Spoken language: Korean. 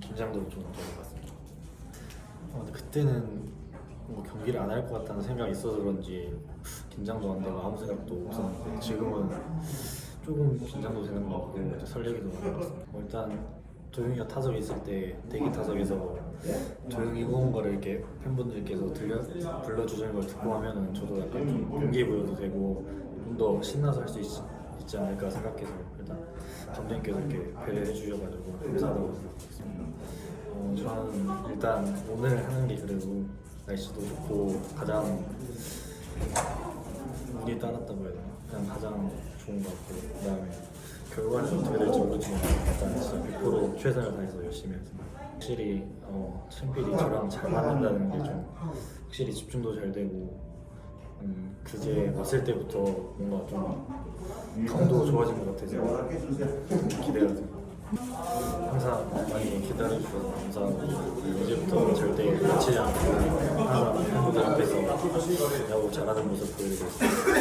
긴장도 좀 되는 것 같습니다. 어, 근데 그때는 뭐 경기를 안 할 것 같다는 생각이 있어서 그런지 긴장도 안 되고 아무 생각도 없었는데 지금은 조금 긴장도 되는 것 같고 이제 설레기도 하는 것 같습니다. 뭐 일단 도영이가 타석에 있을 때 대기 타석에서 조용히 응원가를 이렇게 팬분들께서 들려 불러주시는 걸 듣고 하면은 저도 약간 좀 동기부여도 되고 좀 더 신나서 할 수 있 지 않을까 생각해서 일단 감독님께서 이렇게 배려해 주셔가지고 감사하다고 생각했습니다. 어, 저는 일단 오늘 하는 게 그래도 날씨도 좋고 가장 운이 따랐다고 해야 되나? 그냥 가장 좋은 것 같고 그 다음에 결과는 어떻게 될지 모르지만 일단 진짜 100% 최선을 다해서 열심히 했습니다. 확실히 어, 챔필이 저랑 잘 맞는다는 게 좀 확실히 집중도 잘 되고 음, 그제 왔을 때부터 뭔가 좀 감도 좋아진 것 같아서 좀 기대가 됩니다. 항상 많이 기다려주셔서 감사하고 이제부터 절대 다치지 않고 항상 팬분들 앞에서 야구 잘하는 모습 보여드리겠습니다.